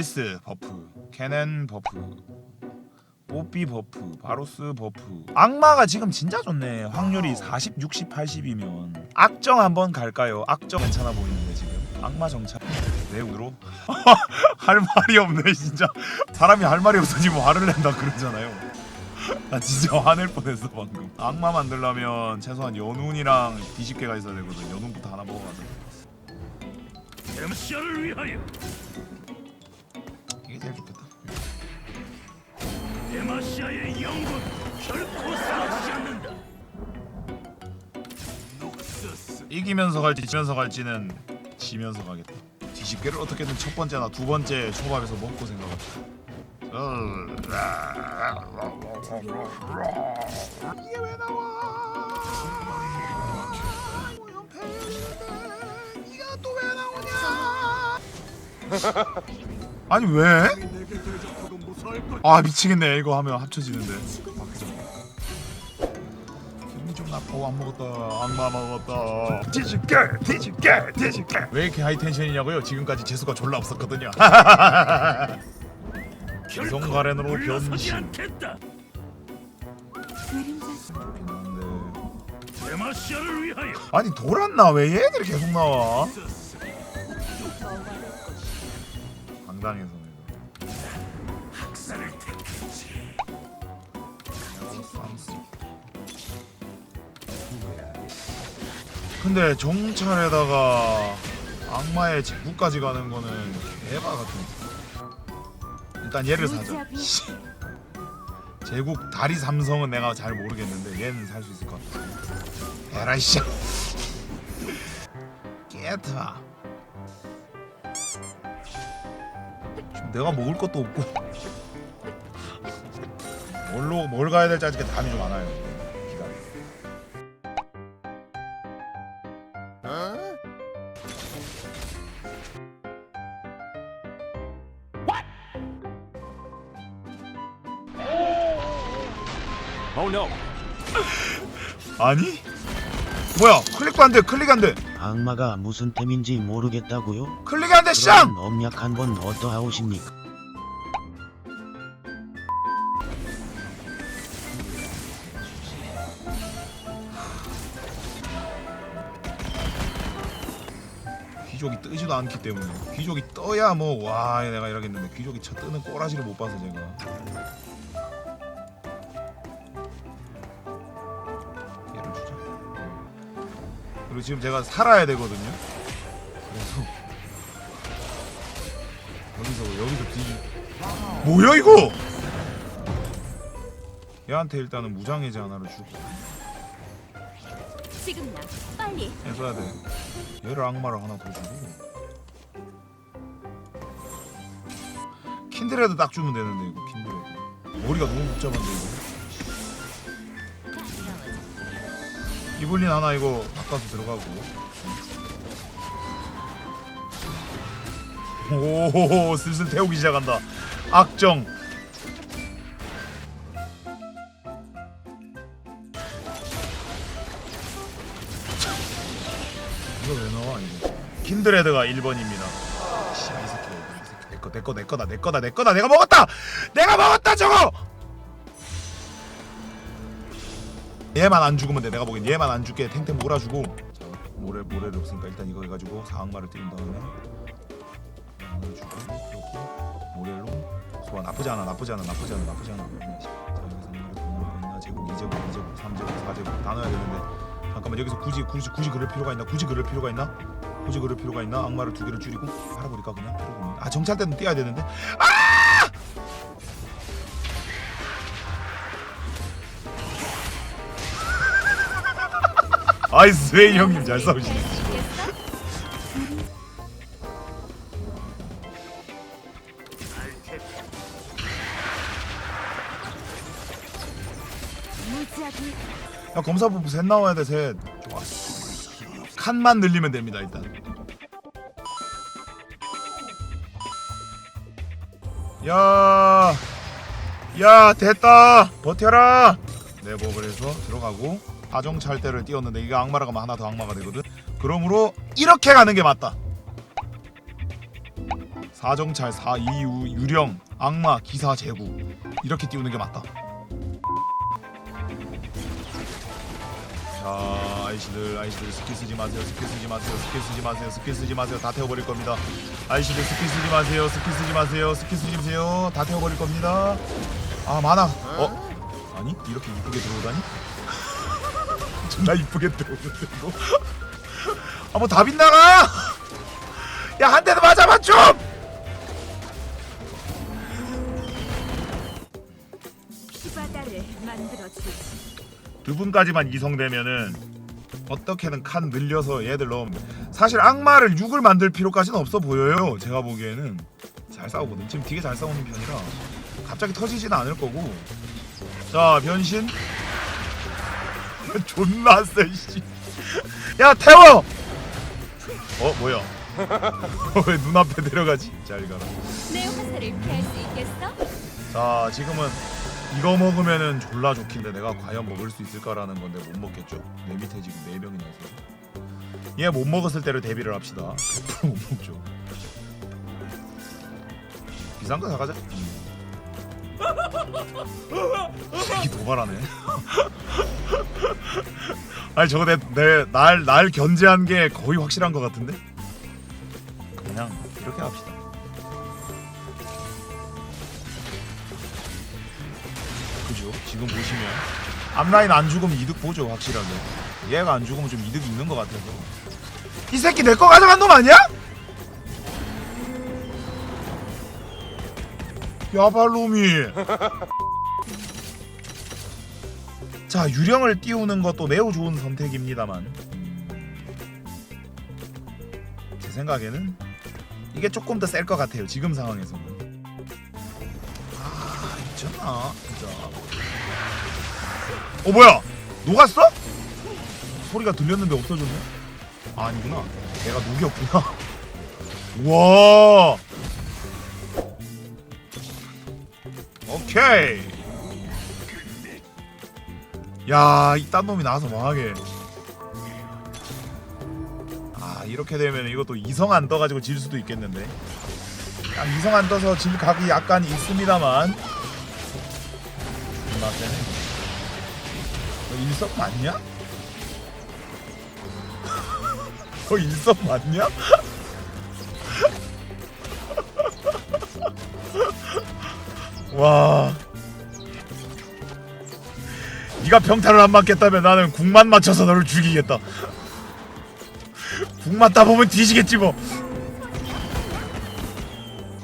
앨리스 버프 케넨 버프 뽀삐 버프 바로스 버프. 악마가 지금 진짜 좋네. 확률이 40 60 80이면. 악정 한번 갈까요? 악정 괜찮아 보이는데 지금? 악마 정찰. 내우로? 할 말이 없네 진짜. 사람이 할 말이 없어지면 화를 낸다 그러잖아요. 나 진짜 화낼 뻔했어 방금. 악마 만들려면 최소한 연운이랑 뒤집개가 있어야 되거든. 연운부터 하나 먹어가자 엠시아를 위하여 데마시아의 영광 결코 사라지지 않는다. 이기면서 갈지 지면서 갈지는 지면서 가겠다. 뒤집개를 어떻게든 첫 번째나 두 번째 초밥에서 먹고 생각합니다. 이게 왜 나와? 네가 또 왜 나오냐? 아니 왜? 아 미치겠네 이거 하면 합쳐지는데. 기분이 좀 나빠 안 먹었다. 악마 먹었다. 뒤집게 뒤집게 뒤집게. 왜 이렇게 하이 텐션이냐고요? 지금까지 재수가 졸라 없었거든요. 기성 가렌으로 물러서지 변신 위하여. 아니 돌았나? 왜 얘들이 계속 나와? 택했지. 근데 정찰에다가 악마의 제국까지 가는 거는 대박 같은. 일단 얘를 사자. 씨. 제국 다리 삼성은 내가 잘 모르겠는데 얘는 살 수 있을 것 같아. 에라이 씨. 깨타. 지금 내가 먹을 것도 없고. 뭘로 뭘 가야 될지 아직 감이 좀 안 와요. 기다려. Oh no. 아니? 뭐야? 클릭도 안 돼. 클릭 안 돼. 악마가 무슨 템인지 모르겠다고요? 클릭 안 돼. 쌍. 그럼 엄약 한번 어떠하오십니까? 뜨지도 않기 때문에. 귀족이 떠야 뭐 와 내가 이러겠는데. 귀족이 첫 뜨는 꼬라지를 못 봐서 제가. 얘를 주자. 그리고 지금 제가 살아야 되거든요. 그래서 여기서 여기서 뒤 뭐야 이거? 얘한테 일단은 무장해제 하나를 주고. 지금 나 빨리 해줘야 돼. 얘를 악마를 하나 더 주고. 킨드레드 딱 주면 되는데 이거 킨드레드. 머리가 너무 복잡한데 이거. 이블린 하나 이거 바꿔서 들어가고. 오 슬슬 태우기 시작한다. 악정. 이거 왜 나와 이거? 킨드레드가 1번입니다. 씨발 이 새끼. 이 새끼 내거 내거 내 거다 내 거다 내 거다. 내가 먹었다! 내가 먹었다 저거! 얘만 안 죽으면 돼 내가 보기엔. 얘만 안 죽게 탱탱 몰아주고. 자 모래 모래를 없으니까 일단 이거 해가지고 사악마를 때린 다음에 모래로 소환. 나쁘지 않아 나쁘지 않아 나쁘지 않아 나쁘지 않아. 자 여기서 더 넣고 있나? 제곱 2제곱 2제곱 3제곱 4제곱 다 넣어야 되는데 잠깐만 여기서 굳이 굳이 굳이 그럴 필요가 있나? 굳이 그럴 필요가 있나? 굳이 그럴 필요가 있나? 악마를 두 개를 줄이고 팔아버릴까 그냥? 필요가 없네 아 정찰 때는 뛰어야 되는데. 아! 아이 스 웨이 형님 잘 싸우시네. 무지하게 야 검사 부부 셋 나와야 돼 셋. 좋아 칸만 늘리면 됩니다 일단. 야, 야 됐다. 버텨라. 내 법을 해서 들어가고 아정찰대를 띄웠는데 이게 악마라 가면 하나 더 악마가 되거든. 그러므로 이렇게 가는 게 맞다. 사정찰, 사이우, 유령, 악마, 기사, 제구. 이렇게 띄우는 게 맞다. 자, 아이씨들, 아이씨들 스킬 쓰지 마세요, 스킬 쓰지 마세요, 스킬 쓰지 마세요, 스킬 쓰지 마세요, 다 태워버릴 겁니다. 아이씨들 스킬 쓰지 마세요, 스킬 쓰지 마세요, 스킬 쓰지 마세요, 다 태워버릴 겁니다. 아 많아. 어? 아니 이렇게 이쁘게 들어오다니? 존나 이쁘게 들어오는데 이거. 아뭐 다 빗나가! 야 한 대도 맞아봐 좀! 만들어주지. 두 분까지만 이성되면은 어떻게든 칸 늘려서 얘들 넣으면 돼. 사실 악마를 6을 만들 필요까지는 없어 보여요. 제가 보기에는. 잘 싸우거든. 지금 되게 잘 싸우는 편이라 갑자기 터지지는 않을 거고. 자 변신. 존나 세씨. 야 태워! 어 뭐야? 왜 눈앞에 내려가지? 잘 가라 내 화살을 피할 수 있겠어? 자 지금은 이거 먹으면은 졸라 좋긴데 내가 과연 먹을 수 있을까라는 건데 못 먹겠죠. 내 밑에 지금 네 명이나 있어서. 얘 못 먹었을 때를 대비를 합시다. 100%못 먹죠. 비싼 거 사가자. 새끼 도발하네. 아니 저거 내날날 견제한 게 거의 확실한 것 같은데? 그냥 이렇게 합시다 그죠? 지금 보시면. 앞라인 안 죽으면 이득 보죠 확실하게. 얘가 안 죽으면 좀 이득이 있는 것 같아서. 이 새끼 내 거 가져간 놈 아니야? 야발놈이. 자 유령을 띄우는 것도 매우 좋은 선택입니다만. 음, 제 생각에는 이게 조금 더 셀 것 같아요 지금 상황에서는 아 진짜. 어 뭐야? 녹았어? 소리가 들렸는데 없어졌네? 아, 아니구나. 내가 녹였구나. 와! 오케이. 야 이딴 놈이 나와서 뭐하게. 아 이렇게 되면 이것도 이성 안 떠가지고 질 수도 있겠는데. 딱 이성 안 떠서 질 각이 약간 있습니다만 존나 세네 너 일섭 맞냐? 너 일섭 맞냐? 와. 네가 평타를 안 맞겠다면 나는 궁만 맞춰서 너를 죽이겠다. 궁 맞다 보면 뒤지겠지 뭐.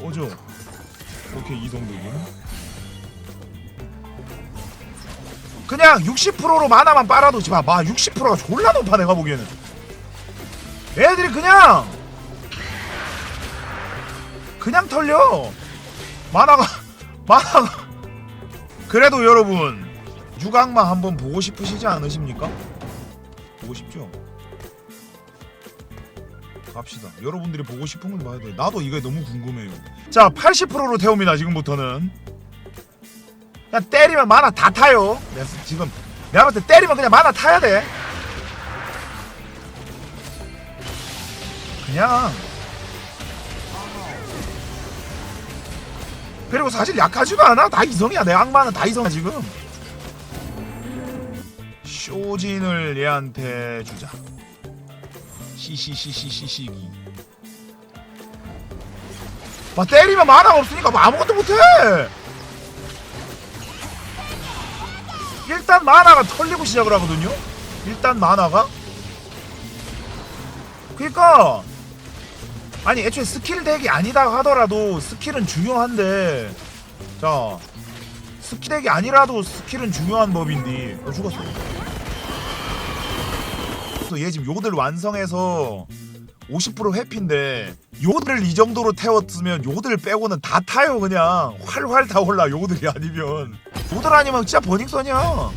오죠. 오케이 이 정도 그냥 60%로 만화만 빨아두지 마. 마 60%가 졸라 높아 내가 보기에는. 애들이 그냥 그냥 털려. 만화가 만화가 그래도 여러분 육악마 한번 보고 싶으시지 않으십니까? 보고 싶죠? 갑시다. 여러분들이 보고 싶은 걸 봐야 돼. 나도 이게 너무 궁금해요. 자, 80%로 태웁니다. 지금부터는. 그냥 때리면 만화 다 타요. 내가 지금 내가 봤을 때 때리면 그냥 만화 타야 돼. 그냥 그리고 사실 약하지도 않아. 다 이성이야. 내 악마는 다 이성이야 지금. 쇼진을 얘한테 주자. 시시시시시시기. 막 때리면 만화가 없으니까 뭐 아무것도 못해. 일단 만화가 털리고 시작을 하거든요. 일단 만화가. 그러니까 아니 애초에 스킬 덱이 아니다 하더라도 스킬은 중요한데 자 스킬 덱이 아니라도 스킬은 중요한 법인데 어 죽었어. 얘 지금 요들 완성해서 50% 회피인데 요들을 이 정도로 태웠으면 요들 빼고는 다 타요 그냥 활활 다 올라 요들이 아니면 아니면 진짜 버닝썬이야